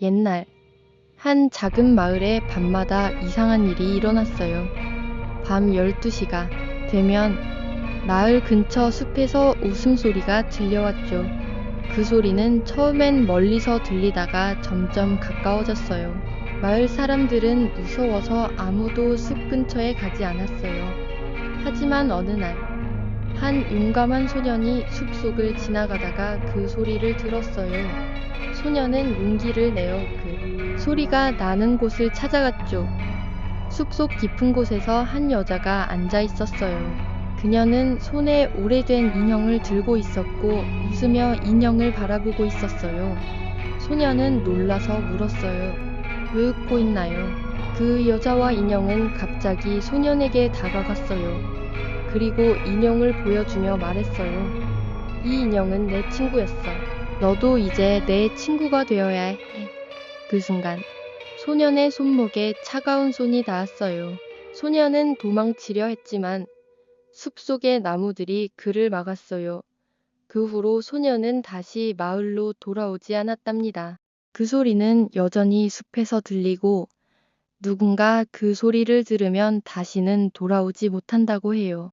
옛날 한 작은 마을에 밤마다 이상한 일이 일어났어요. 밤 12시가 되면 마을 근처 숲에서 웃음소리가 들려왔죠. 그 소리는 처음엔 멀리서 들리다가 점점 가까워졌어요. 마을 사람들은 무서워서 아무도 숲 근처에 가지 않았어요. 하지만 어느 날, 한 용감한 소년이 숲속을 지나가다가 그 소리를 들었어요. 소년은 용기를 내어 그 소리가 나는 곳을 찾아갔죠. 숲속 깊은 곳에서 한 여자가 앉아 있었어요. 그녀는 손에 오래된 인형을 들고 있었고 웃으며 인형을 바라보고 있었어요. 소년은 놀라서 물었어요. 왜 웃고 있나요? 그 여자와 인형은 갑자기 소년에게 다가갔어요. 그리고 인형을 보여주며 말했어요. 이 인형은 내 친구였어. 너도 이제 내 친구가 되어야 해. 그 순간 소년의 손목에 차가운 손이 닿았어요. 소년은 도망치려 했지만 숲속의 나무들이 그를 막았어요. 그 후로 소년은 다시 마을로 돌아오지 않았답니다. 그 소리는 여전히 숲에서 들리고 누군가 그 소리를 들으면 다시는 돌아오지 못한다고 해요.